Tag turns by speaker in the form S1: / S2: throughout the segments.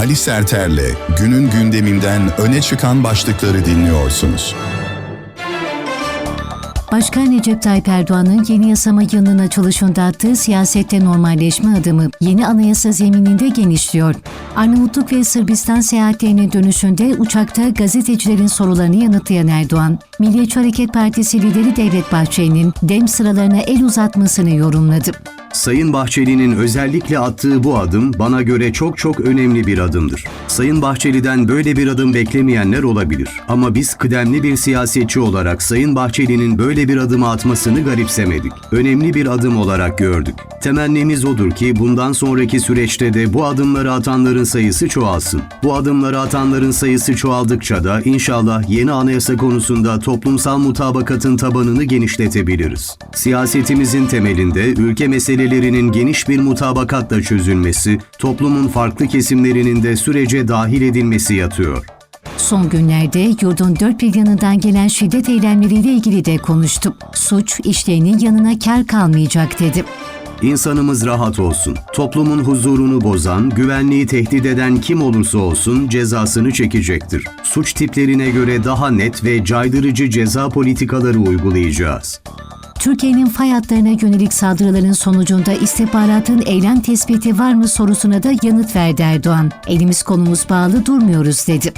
S1: Ali Serter'le günün gündeminden öne çıkan başlıkları dinliyorsunuz.
S2: Başkan Recep Tayyip Erdoğan'ın yeni yasama yılının açılışında attığı siyasette normalleşme adımı yeni anayasa zemininde genişliyor. Arnavutluk ve Sırbistan seyahatlerinin dönüşünde uçakta gazetecilerin sorularını yanıtlayan Erdoğan, Milliyetçi Hareket Partisi lideri Devlet Bahçeli'nin dem sıralarına el uzatmasını yorumladı.
S3: Sayın Bahçeli'nin özellikle attığı bu adım bana göre çok çok önemli bir adımdır. Sayın Bahçeli'den böyle bir adım beklemeyenler olabilir. Ama biz kıdemli bir siyasetçi olarak Sayın Bahçeli'nin böyle bir adımı atmasını garipsemedik. Önemli bir adım olarak gördük. Temennimiz odur ki bundan sonraki süreçte de bu adımları atanların sayısı çoğalsın. Bu adımları atanların sayısı çoğaldıkça da inşallah yeni anayasa konusunda toplumsal mutabakatın tabanını genişletebiliriz. Siyasetimizin temelinde ülke meselelerinin geniş bir mutabakatla çözülmesi, toplumun farklı kesimlerinin de sürece dahil edilmesi yatıyor.
S2: Son günlerde yurdun dört bir yanından gelen şiddet eylemleriyle ilgili de konuştu. Suç işleyenin yanına kar kalmayacak dedi.
S3: İnsanımız rahat olsun. Toplumun huzurunu bozan, güvenliği tehdit eden kim olursa olsun cezasını çekecektir. Suç tiplerine göre daha net ve caydırıcı ceza politikaları uygulayacağız.
S2: Türkiye'nin fay hatlarına yönelik saldırıların sonucunda istihbaratın eylem tespiti var mı sorusuna da yanıt verdi Erdoğan. Elimiz kolumuz bağlı durmuyoruz dedi.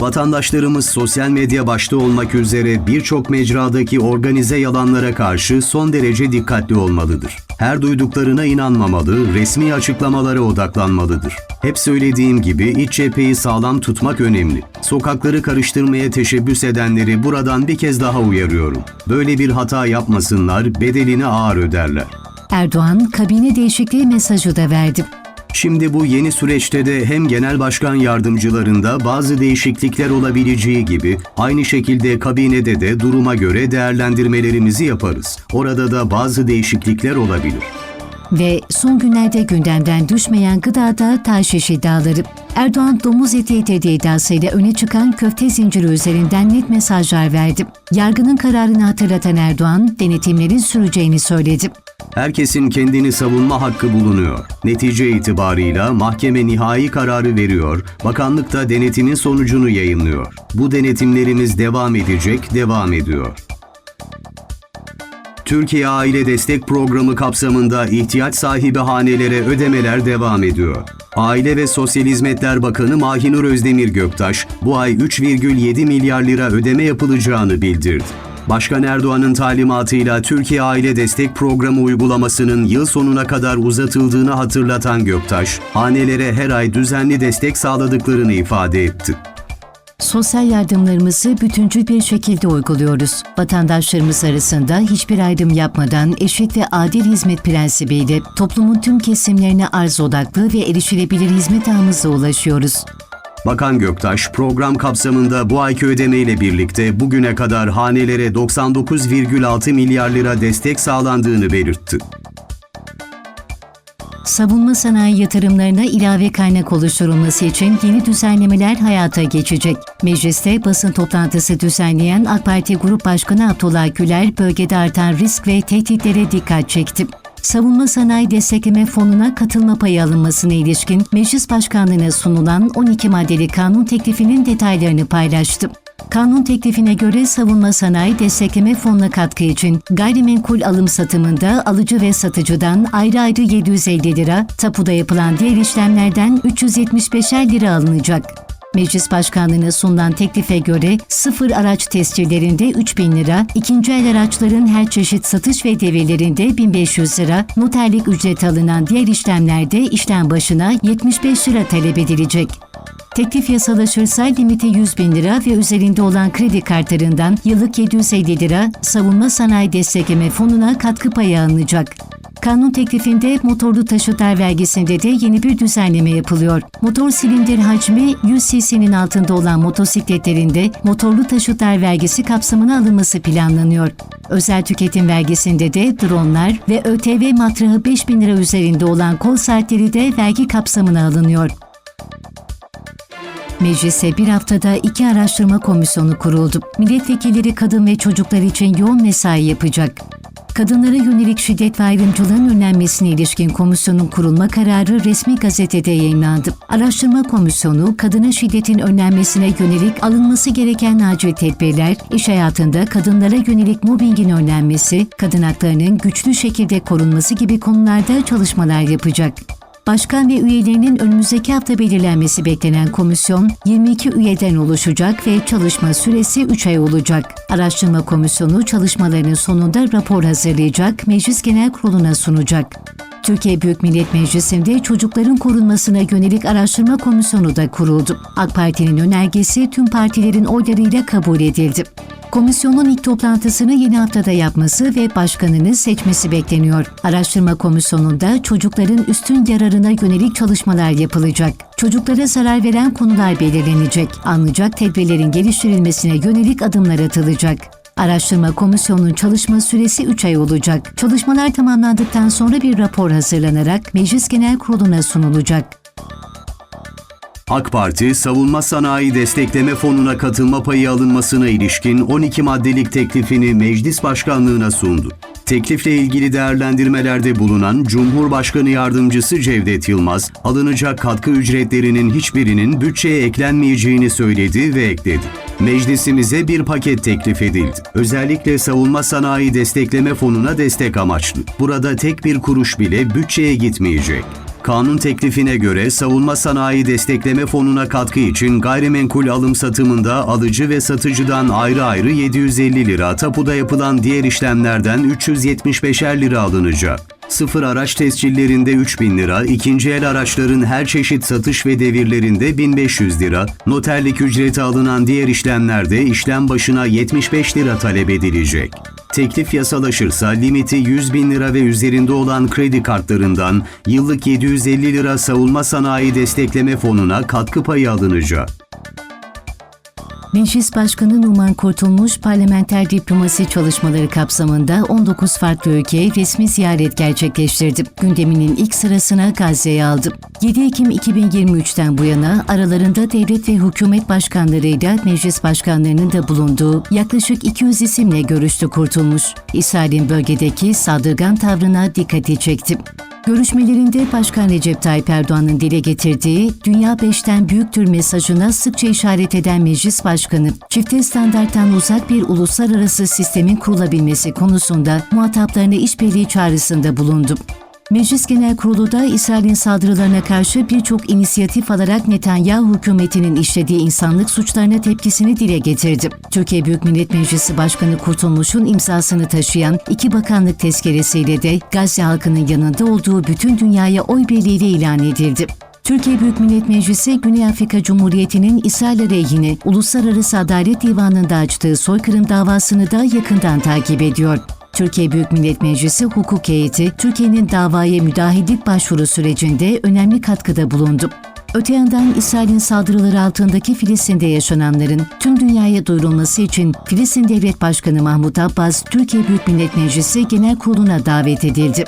S3: Vatandaşlarımız sosyal medya başta olmak üzere birçok mecradaki organize yalanlara karşı son derece dikkatli olmalıdır. Her duyduklarına inanmamalı, resmi açıklamalara odaklanmalıdır. Hep söylediğim gibi iç cepheyi sağlam tutmak önemli. Sokakları karıştırmaya teşebbüs edenleri buradan bir kez daha uyarıyorum. Böyle bir hata yapmasınlar, bedelini ağır öderler.
S2: Erdoğan kabine değişikliği mesajı da verdi.
S3: Şimdi bu yeni süreçte de hem genel başkan yardımcılarında bazı değişiklikler olabileceği gibi aynı şekilde kabinede de duruma göre değerlendirmelerimizi yaparız. Orada da bazı değişiklikler olabilir.
S2: Ve son günlerde gündemden düşmeyen gıdada taşiş iddiaları. Erdoğan domuz eti tehdidi iddiasıyla öne çıkan köfte zinciri üzerinden net mesajlar verdi. Yargının kararını hatırlatan Erdoğan, denetimlerin süreceğini söyledi.
S3: Herkesin kendini savunma hakkı bulunuyor. Netice itibarıyla mahkeme nihai kararı veriyor, bakanlık da denetimin sonucunu yayınlıyor. Bu denetimlerimiz devam edecek, devam ediyor. Türkiye Aile Destek Programı kapsamında ihtiyaç sahibi hanelere ödemeler devam ediyor. Aile ve Sosyal Hizmetler Bakanı Mahinur Özdemir Göktaş, bu ay 3,7 milyar lira ödeme yapılacağını bildirdi. Başkan Erdoğan'ın talimatıyla Türkiye Aile Destek Programı uygulamasının yıl sonuna kadar uzatıldığını hatırlatan Göktaş, hanelere her ay düzenli destek sağladıklarını ifade etti.
S2: Sosyal yardımlarımızı bütüncül bir şekilde uyguluyoruz. Vatandaşlarımız arasında hiçbir ayrım yapmadan eşit ve adil hizmet prensibiyle toplumun tüm kesimlerine arz odaklı ve erişilebilir hizmet ağımıza ulaşıyoruz.
S3: Bakan Göktaş, program kapsamında bu ayki ödemeyle birlikte bugüne kadar hanelere 99,6 milyar lira destek sağlandığını belirtti.
S2: Savunma sanayi yatırımlarına ilave kaynak oluşturulması için yeni düzenlemeler hayata geçecek. Mecliste basın toplantısı düzenleyen AK Parti Grup Başkanı Abdullah Güler bölgede artan risk ve tehditlere dikkat çekti. Savunma Sanayi Destekleme Fonu'na katılma payı alınmasına ilişkin Meclis Başkanlığı'na sunulan 12 maddeli kanun teklifinin detaylarını paylaştı. Kanun teklifine göre savunma sanayi destekleme fonuna katkı için gayrimenkul alım satımında alıcı ve satıcıdan ayrı ayrı 750 lira, tapuda yapılan diğer işlemlerden 375'er lira alınacak. Meclis Başkanlığı'na sunulan teklife göre sıfır araç tescillerinde 3000 lira, ikinci el araçların her çeşit satış ve devrelerinde 1500 lira, noterlik ücret alınan diğer işlemlerde işlem başına 75 lira talep edilecek. Teklif yasalaşırsa limiti 100 bin lira ve üzerinde olan kredi kartlarından yıllık 750 lira savunma sanayi destekleme fonuna katkı payı alınacak. Kanun teklifinde motorlu taşıtlar vergisinde de yeni bir düzenleme yapılıyor. Motor silindir hacmi 100 cc'nin altında olan motosikletlerinde motorlu taşıtlar vergisi kapsamına alınması planlanıyor. Özel tüketim vergisinde de dronlar ve ÖTV matrahı 5 bin lira üzerinde olan kol saatleri de vergi kapsamına alınıyor. Meclise bir haftada iki araştırma komisyonu kuruldu. Milletvekilleri kadın ve çocuklar için yoğun mesai yapacak. Kadınlara yönelik şiddet ve ayrımcılığın önlenmesine ilişkin komisyonun kurulma kararı resmi gazetede yayınlandı. Araştırma komisyonu, kadına şiddetin önlenmesine yönelik alınması gereken acil tedbirler, iş hayatında kadınlara yönelik mobbingin önlenmesi, kadın haklarının güçlü şekilde korunması gibi konularda çalışmalar yapacak. Başkan ve üyelerinin önümüzdeki hafta belirlenmesi beklenen komisyon 22 üyeden oluşacak ve çalışma süresi 3 ay olacak. Araştırma komisyonu çalışmalarının sonunda rapor hazırlayacak, Meclis Genel Kurulu'na sunacak. Türkiye Büyük Millet Meclisi'nde çocukların korunmasına yönelik araştırma komisyonu da kuruldu. AK Parti'nin önergesi tüm partilerin oylarıyla kabul edildi. Komisyonun ilk toplantısını yeni haftada yapması ve başkanını seçmesi bekleniyor. Araştırma komisyonunda çocukların üstün yararına yönelik çalışmalar yapılacak. Çocuklara zarar veren konular belirlenecek. Alınacak tedbirlerin geliştirilmesine yönelik adımlar atılacak. Araştırma komisyonunun çalışma süresi 3 ay olacak. Çalışmalar tamamlandıktan sonra bir rapor hazırlanarak Meclis Genel Kurulu'na sunulacak.
S3: AK Parti, Savunma Sanayi Destekleme Fonu'na katılma payı alınmasına ilişkin 12 maddelik teklifini Meclis Başkanlığına sundu. Teklifle ilgili değerlendirmelerde bulunan Cumhurbaşkanı Yardımcısı Cevdet Yılmaz, alınacak katkı ücretlerinin hiçbirinin bütçeye eklenmeyeceğini söyledi ve ekledi. Meclisimize bir paket teklif edildi. Özellikle Savunma Sanayi Destekleme Fonu'na destek amaçlı. Burada tek bir kuruş bile bütçeye gitmeyecek. Kanun teklifine göre savunma sanayi destekleme fonuna katkı için gayrimenkul alım satımında alıcı ve satıcıdan ayrı ayrı 750 lira, tapuda yapılan diğer işlemlerden 375'er lira alınacak. Sıfır araç tescillerinde 3000 lira, ikinci el araçların her çeşit satış ve devirlerinde 1500 lira, noterlik ücreti alınan diğer işlemlerde işlem başına 75 lira talep edilecek. Teklif yasalaşırsa limiti 100 bin lira ve üzerinde olan kredi kartlarından yıllık 750 lira savunma sanayi destekleme fonuna katkı payı alınacak.
S2: Meclis Başkanı Numan Kurtulmuş, parlamenter diplomasi çalışmaları kapsamında 19 farklı ülkeye resmi ziyaret gerçekleştirdi. Gündeminin ilk sırasına Gazze'yi aldı. 7 Ekim 2023'ten bu yana aralarında devlet ve hükümet başkanlarıyla meclis başkanlarının da bulunduğu yaklaşık 200 isimle görüştü Kurtulmuş. İsrail'in bölgedeki saldırgan tavrına dikkati çekti. Görüşmelerinde Başkan Recep Tayyip Erdoğan'ın dile getirdiği Dünya Beşten Büyüktür mesajına sıkça işaret eden Meclis Başkanı, çifte standarttan uzak bir uluslararası sistemin kurulabilmesi konusunda muhataplarına işbirliği çağrısında bulundu. Meclis Genel Kurulu da İsrail'in saldırılarına karşı birçok inisiyatif alarak Netanyahu hükümetinin işlediği insanlık suçlarına tepkisini dile getirdi. Türkiye Büyük Millet Meclisi Başkanı Kurtulmuş'un imzasını taşıyan iki bakanlık tezkeresiyle de Gazze halkının yanında olduğu bütün dünyaya oy birliğiyle ilan edildi. Türkiye Büyük Millet Meclisi, Güney Afrika Cumhuriyeti'nin İsrail aleyhine Uluslararası Adalet Divanı'nda açtığı soykırım davasını da yakından takip ediyor. Türkiye Büyük Millet Meclisi Hukuk Heyeti, Türkiye'nin davaya müdahillik başvuru sürecinde önemli katkıda bulundu. Öte yandan İsrail'in saldırıları altındaki Filistin'de yaşananların tüm dünyaya duyurulması için Filistin Devlet Başkanı Mahmut Abbas, Türkiye Büyük Millet Meclisi Genel Kurulu'na davet edildi.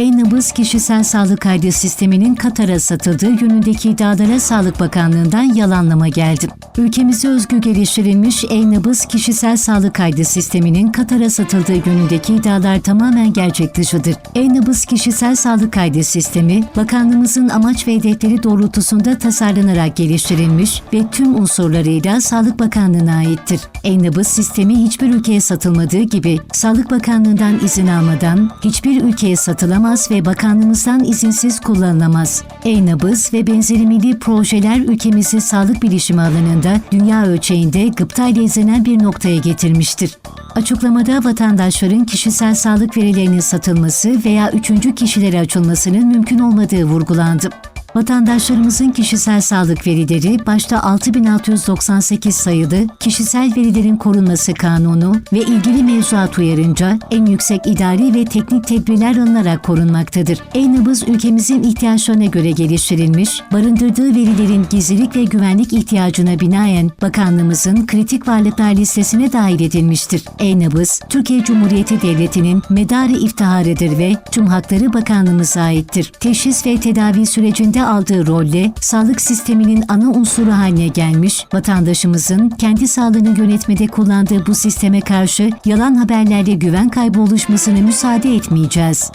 S2: E-Nabız kişisel sağlık kaydı sisteminin Katar'a satıldığı yönündeki iddialara Sağlık Bakanlığı'ndan yalanlama geldi. Ülkemize özgü geliştirilmiş E-Nabız kişisel sağlık kaydı sisteminin Katar'a satıldığı yönündeki iddialar tamamen gerçek dışıdır. E-Nabız kişisel sağlık kaydı sistemi, bakanlığımızın amaç ve hedefleri doğrultusunda tasarlanarak geliştirilmiş ve tüm unsurlarıyla Sağlık Bakanlığı'na aittir. E-Nabız sistemi hiçbir ülkeye satılmadığı gibi Sağlık Bakanlığı'ndan izin almadan hiçbir ülkeye satılamaz ve bakanlığımızdan izinsiz kullanılamaz. E-nabız ve benzeri milli projeler ülkemizi sağlık bilişimi alanında dünya ölçeğinde gıptayla izlenen bir noktaya getirmiştir. Açıklamada vatandaşların kişisel sağlık verilerinin satılması veya üçüncü kişilere açılmasının mümkün olmadığı vurgulandı. Vatandaşlarımızın kişisel sağlık verileri başta 6698 sayılı Kişisel Verilerin Korunması Kanunu ve ilgili mevzuat uyarınca en yüksek idari ve teknik tedbirler alınarak korunmaktadır. E-nabız ülkemizin ihtiyaçlarına göre geliştirilmiş, barındırdığı verilerin gizlilik ve güvenlik ihtiyacına binaen bakanlığımızın kritik varlıklar listesine dahil edilmiştir. E-nabız, Türkiye Cumhuriyeti Devleti'nin medarı iftiharıdır ve tüm hakları bakanlığımıza aittir. Teşhis ve tedavi sürecinde sistemde aldığı rolle sağlık sisteminin ana unsuru haline gelmiş, vatandaşımızın kendi sağlığını yönetmede kullandığı bu sisteme karşı yalan haberlerle güven kaybı oluşmasına müsaade etmeyeceğiz.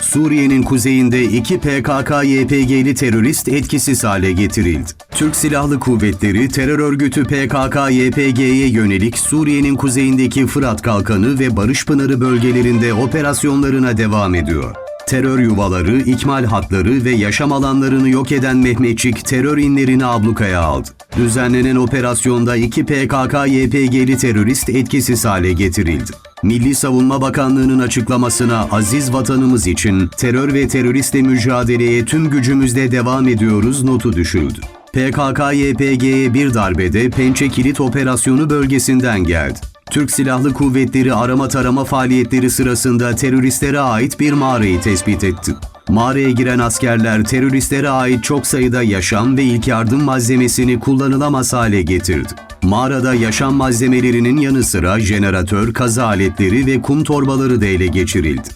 S3: Suriye'nin kuzeyinde iki PKK-YPG'li terörist etkisiz hale getirildi. Türk Silahlı Kuvvetleri terör örgütü PKK-YPG'ye yönelik Suriye'nin kuzeyindeki Fırat Kalkanı ve Barış Pınarı bölgelerinde operasyonlarına devam ediyor. Terör yuvaları, ikmal hatları ve yaşam alanlarını yok eden Mehmetçik terör inlerini ablukaya aldı. Düzenlenen operasyonda iki PKK-YPG'li terörist etkisiz hale getirildi. Milli Savunma Bakanlığı'nın açıklamasına aziz vatanımız için terör ve teröristle mücadeleye tüm gücümüzle devam ediyoruz notu düşüldü. PKK-YPG'ye bir darbede Pençe Kilit Operasyonu bölgesinden geldi. Türk Silahlı Kuvvetleri arama tarama faaliyetleri sırasında teröristlere ait bir mağarayı tespit etti. Mağaraya giren askerler teröristlere ait çok sayıda yaşam ve ilk yardım malzemesini kullanılamaz hale getirdi. Mağarada yaşam malzemelerinin yanı sıra jeneratör, kaza aletleri ve kum torbaları da ele geçirildi.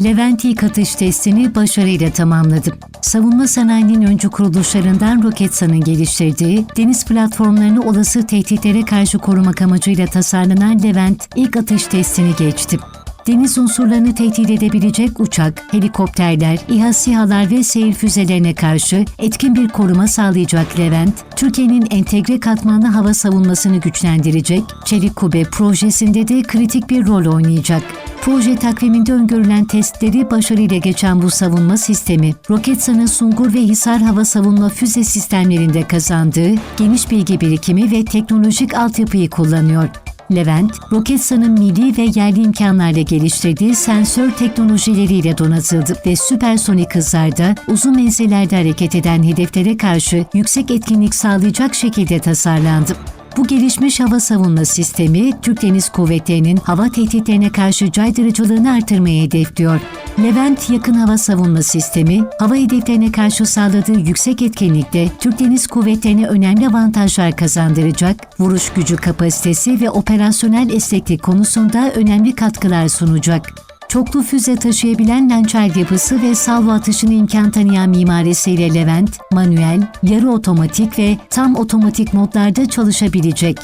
S2: Levent ilk atış testini başarıyla tamamladı. Savunma sanayinin öncü kuruluşlarından Roketsan'ın geliştirdiği deniz platformlarını olası tehditlere karşı korumak amacıyla tasarlanan Levent ilk atış testini geçti. Deniz unsurlarını tehdit edebilecek uçak, helikopterler, İHA SİHA'lar ve seyir füzelerine karşı etkin bir koruma sağlayacak Levent, Türkiye'nin entegre katmanlı hava savunmasını güçlendirecek, Çelik Kubbe projesinde de kritik bir rol oynayacak. Proje takviminde öngörülen testleri başarıyla geçen bu savunma sistemi, Roketsan'ın Sungur ve Hisar hava savunma füze sistemlerinde kazandığı geniş bilgi birikimi ve teknolojik altyapıyı kullanıyor. Levent, Roketsan'ın milli ve yerli imkanlarla geliştirdiği sensör teknolojileriyle donatıldı ve süpersonik hızlarda uzun menzillerde hareket eden hedeflere karşı yüksek etkinlik sağlayacak şekilde tasarlandı. Bu gelişmiş hava savunma sistemi, Türk Deniz Kuvvetleri'nin hava tehditlerine karşı caydırıcılığını artırmayı hedefliyor. Levent Yakın Hava Savunma Sistemi, hava hedeflerine karşı sağladığı yüksek etkinlikte Türk Deniz Kuvvetleri'ne önemli avantajlar kazandıracak, vuruş gücü kapasitesi ve operasyonel esneklik konusunda önemli katkılar sunacak. Çoklu füze taşıyabilen lançer yapısı ve salvo atışını imkan tanıyan mimarisiyle Levent, manuel, yarı otomatik ve tam otomatik modlarda çalışabilecek.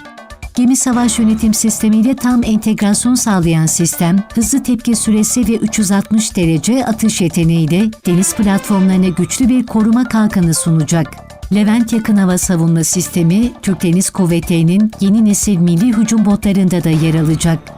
S2: Gemi savaş yönetim sistemiyle tam entegrasyon sağlayan sistem, hızlı tepki süresi ve 360 derece atış yeteneğiyle deniz platformlarına güçlü bir koruma kalkanı sunacak. Levent Yakın Hava Savunma Sistemi, Türk Deniz Kuvvetleri'nin yeni nesil milli hücum botlarında da yer alacak.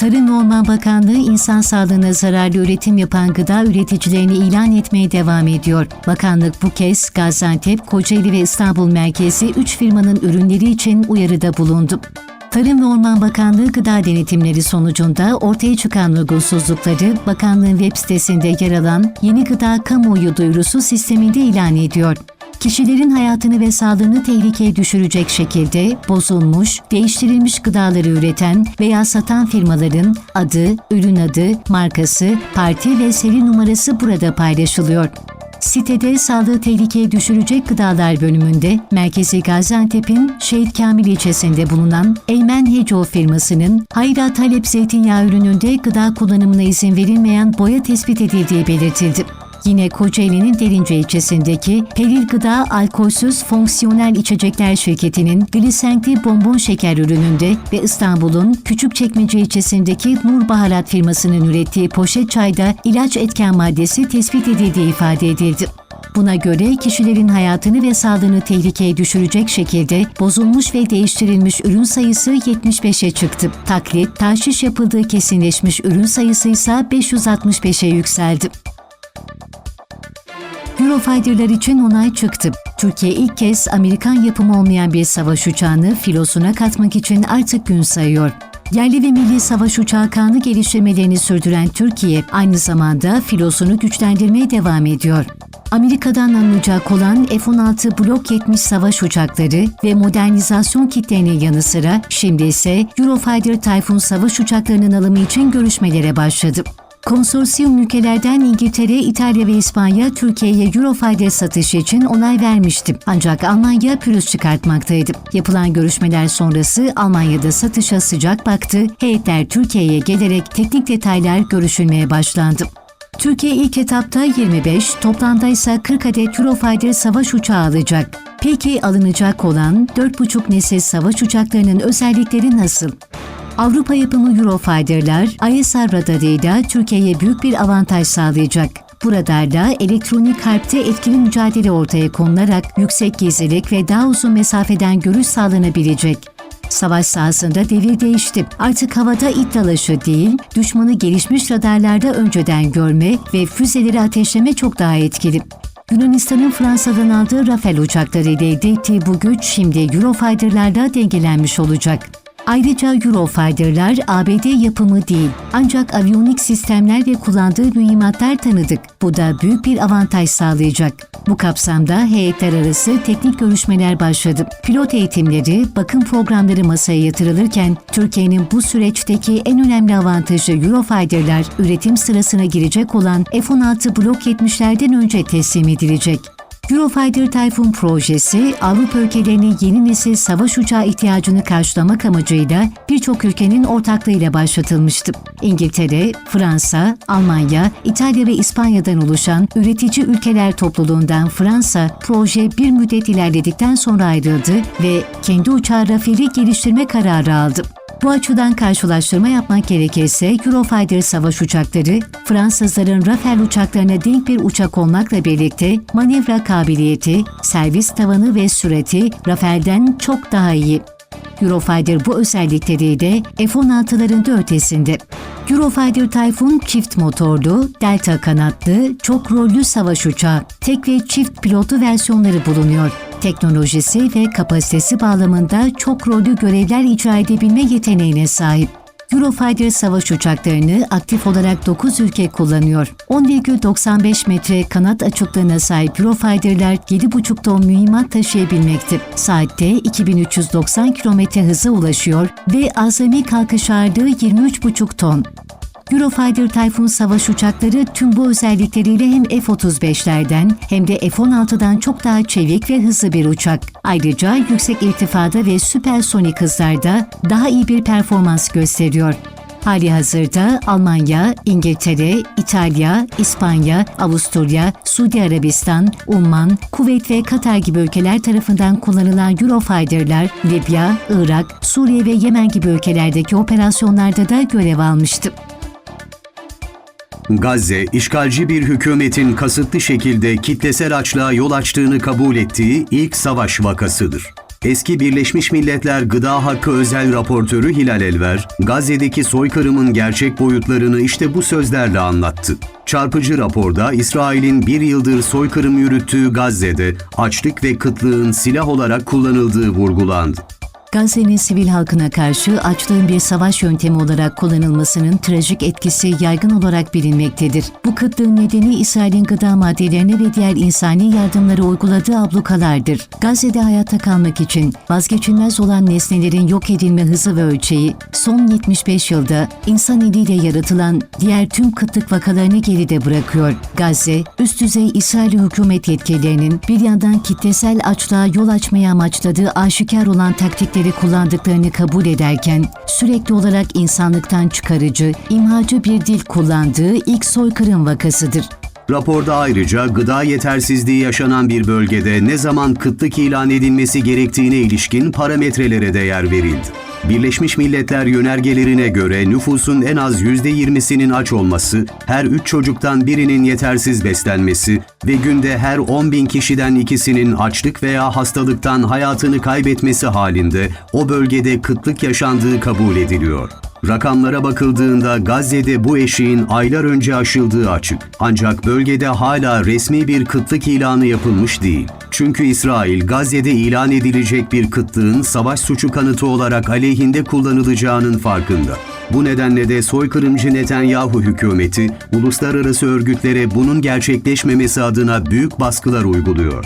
S2: Tarım ve Orman Bakanlığı insan sağlığına zararlı üretim yapan gıda üreticilerini ilan etmeye devam ediyor. Bakanlık bu kez Gaziantep, Kocaeli ve İstanbul merkezi 3 firmanın ürünleri için uyarıda bulundu. Tarım ve Orman Bakanlığı gıda denetimleri sonucunda ortaya çıkan uygunsuzlukları bakanlığın web sitesinde yer alan yeni gıda kamuoyu duyurusu sisteminde ilan ediyor kişilerin hayatını ve sağlığını tehlikeye düşürecek şekilde bozulmuş, değiştirilmiş gıdaları üreten veya satan firmaların adı, ürün adı, markası, parti ve seri numarası burada paylaşılıyor. Sitede sağlığı tehlikeye düşürecek gıdalar bölümünde Merkezi Gaziantep'in Şehit Kamil ilçesinde bulunan Eymen Heco firmasının Hayra Talep zeytinyağı ürününde gıda kullanımına izin verilmeyen boya tespit edildiği belirtildi. Yine Kocaeli'nin Derince ilçesindeki Peril Gıda Alkolsüz Fonksiyonel İçecekler Şirketi'nin glisenkli bonbon şeker ürününde ve İstanbul'un Küçükçekmece ilçesindeki Nur Baharat firmasının ürettiği poşet çayda ilaç etken maddesi tespit edildiği ifade edildi. Buna göre kişilerin hayatını ve sağlığını tehlikeye düşürecek şekilde bozulmuş ve değiştirilmiş ürün sayısı 75'e çıktı. Taklit, tahşiş yapıldığı kesinleşmiş ürün sayısı ise 565'e yükseldi. Eurofighter'lar için onay çıktı. Türkiye ilk kez Amerikan yapımı olmayan bir savaş uçağını filosuna katmak için artık gün sayıyor. Yerli ve milli savaş uçağı kanı geliştirmelerini sürdüren Türkiye aynı zamanda filosunu güçlendirmeye devam ediyor. Amerika'dan alınacak olan F-16 Block 70 savaş uçakları ve modernizasyon kitlerinin yanı sıra şimdi ise Eurofighter Typhoon savaş uçaklarının alımı için görüşmelere başladı. Konsorsiyum ülkelerden İngiltere, İtalya ve İspanya Türkiye'ye Eurofighter satışı için onay vermişti. Ancak Almanya pürüz çıkartmaktaydı. Yapılan görüşmeler sonrası Almanya'da satışa sıcak baktı. Heyetler Türkiye'ye gelerek teknik detaylar görüşülmeye başlandı. Türkiye ilk etapta 25, toplamda ise 40 adet Eurofighter savaş uçağı alacak. Peki alınacak olan 4,5 nesil savaş uçaklarının özellikleri nasıl? Avrupa yapımı Eurofighter'lar ISR radarıyla Türkiye'ye büyük bir avantaj sağlayacak. Bu radarla elektronik harpte etkili mücadele ortaya konularak yüksek gizlilik ve daha uzun mesafeden görüş sağlanabilecek. Savaş sahasında devir değişti. Artık havada it dalaşı değil, düşmanı gelişmiş radarlarda önceden görme ve füzeleri ateşleme çok daha etkili. Yunanistan'ın Fransa'dan aldığı Rafale uçakları ile elde ettiği bu güç şimdi Eurofighter'larda dengelenmiş olacak. Ayrıca Eurofighter'lar ABD yapımı değil, ancak aviyonik sistemler ve kullandığı mühimmatlar tanıdık. Bu da büyük bir avantaj sağlayacak. Bu kapsamda heyetler arası teknik görüşmeler başladı. Pilot eğitimleri, bakım programları masaya yatırılırken Türkiye'nin bu süreçteki en önemli avantajı Eurofighter'lar üretim sırasına girecek olan F-16 Block 70'lerden önce teslim edilecek. Eurofighter Typhoon projesi Avrupa ülkelerinin yeni nesil savaş uçağı ihtiyacını karşılamak amacıyla birçok ülkenin ortaklığıyla başlatılmıştı. İngiltere, Fransa, Almanya, İtalya ve İspanya'dan oluşan üretici ülkeler topluluğundan Fransa, proje bir müddet ilerledikten sonra ayrıldı ve kendi uçağı Rafale'i geliştirme kararı aldı. Bu açıdan karşılaştırma yapmak gerekirse Eurofighter savaş uçakları, Fransızların Rafale uçaklarına denk bir uçak olmakla birlikte manevra kabiliyeti, servis tavanı ve sürati Rafale'den çok daha iyi. Eurofighter bu özellikleriyle F-16'ların da ötesinde. Eurofighter Typhoon çift motorlu, delta kanatlı, çok rollü savaş uçağı, tek ve çift pilotlu versiyonları bulunuyor. Teknolojisi ve kapasitesi bağlamında çok rollü görevler icra edebilme yeteneğine sahip. Eurofighter savaş uçaklarını aktif olarak 9 ülke kullanıyor. 10,95 metre kanat açıklığına sahip Eurofighter'lar 7,5 ton mühimmat taşıyabilmekte. Saatte 2390 km hıza ulaşıyor ve azami kalkış ağırlığı 23,5 ton. Eurofighter Typhoon savaş uçakları tüm bu özellikleriyle hem F-35'lerden hem de F-16'dan çok daha çevik ve hızlı bir uçak. Ayrıca yüksek irtifada ve süpersonik hızlarda daha iyi bir performans gösteriyor. Hali hazırda Almanya, İngiltere, İtalya, İspanya, Avusturya, Suudi Arabistan, Umman, Kuveyt ve Katar gibi ülkeler tarafından kullanılan Eurofighter'lar Libya, Irak, Suriye ve Yemen gibi ülkelerdeki operasyonlarda da görev almıştı.
S3: Gazze, işgalci bir hükümetin kasıtlı şekilde kitlesel açlığa yol açtığını kabul ettiği ilk savaş vakasıdır. Eski Birleşmiş Milletler Gıda Hakkı Özel Raportörü Hilal Elver, Gazze'deki soykırımın gerçek boyutlarını işte bu sözlerle anlattı. Çarpıcı raporda İsrail'in bir yıldır soykırım yürüttüğü Gazze'de açlık ve kıtlığın silah olarak kullanıldığı vurgulandı.
S2: Gazze'nin sivil halkına karşı açlığın bir savaş yöntemi olarak kullanılmasının trajik etkisi yaygın olarak bilinmektedir. Bu kıtlığın nedeni İsrail'in gıda maddelerine ve diğer insani yardımları uyguladığı ablukalardır. Gazze'de hayatta kalmak için vazgeçilmez olan nesnelerin yok edilme hızı ve ölçeği son 75 yılda insan eliyle yaratılan diğer tüm kıtlık vakalarını geride bırakıyor. Gazze, üst düzey İsrail hükümet yetkililerinin bir yandan kitlesel açlığa yol açmaya amaçladığı aşikar olan taktikleri kullandıklarını kabul ederken sürekli olarak insanlıktan çıkarıcı, imhacı bir dil kullandığı ilk soykırım vakasıdır.
S3: Raporda ayrıca gıda yetersizliği yaşanan bir bölgede ne zaman kıtlık ilan edilmesi gerektiğine ilişkin parametrelere de yer verildi. Birleşmiş Milletler yönergelerine göre nüfusun en az %20'sinin aç olması, her 3 çocuktan birinin yetersiz beslenmesi ve günde her 10 bin kişiden ikisinin açlık veya hastalıktan hayatını kaybetmesi halinde o bölgede kıtlık yaşandığı kabul ediliyor. Rakamlara bakıldığında Gazze'de bu eşiğin aylar önce aşıldığı açık. Ancak bölgede hala resmi bir kıtlık ilanı yapılmış değil. Çünkü İsrail Gazze'de ilan edilecek bir kıtlığın savaş suçu kanıtı olarak aleyhinde kullanılacağının farkında. Bu nedenle de soykırımcı Netanyahu hükümeti uluslararası örgütlere bunun gerçekleşmemesi adına büyük baskılar uyguluyor.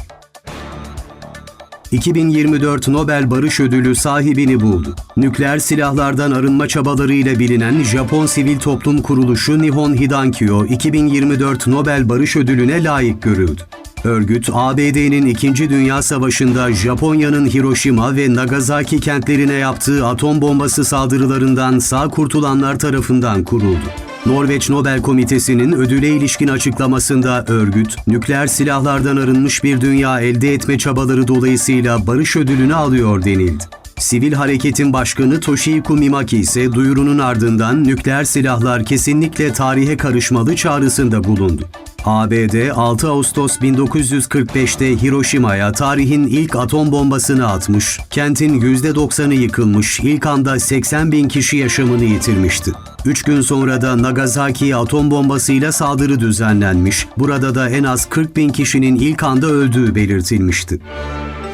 S3: 2024 Nobel Barış Ödülü sahibini buldu. Nükleer silahlardan arınma çabalarıyla bilinen Japon sivil toplum kuruluşu Nihon Hidankyo 2024 Nobel Barış Ödülüne layık görüldü. Örgüt, ABD'nin 2. Dünya Savaşı'nda Japonya'nın Hiroşima ve Nagasaki kentlerine yaptığı atom bombası saldırılarından sağ kurtulanlar tarafından kuruldu. Norveç Nobel Komitesi'nin ödüle ilişkin açıklamasında örgüt, nükleer silahlardan arınmış bir dünya elde etme çabaları dolayısıyla barış ödülünü alıyor denildi. Sivil hareketin başkanı Toshiko Mimaki ise duyurunun ardından nükleer silahlar kesinlikle tarihe karışmalı çağrısında bulundu. ABD 6 Ağustos 1945'te Hiroşima'ya tarihin ilk atom bombasını atmış, kentin %90'ı yıkılmış, ilk anda 80 bin kişi yaşamını yitirmişti. Üç gün sonra da Nagasaki'ye atom bombasıyla saldırı düzenlenmiş, burada da en az 40 bin kişinin ilk anda öldüğü belirtilmişti.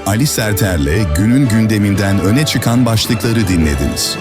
S1: Ali Serter'le günün gündeminden öne çıkan başlıkları dinlediniz.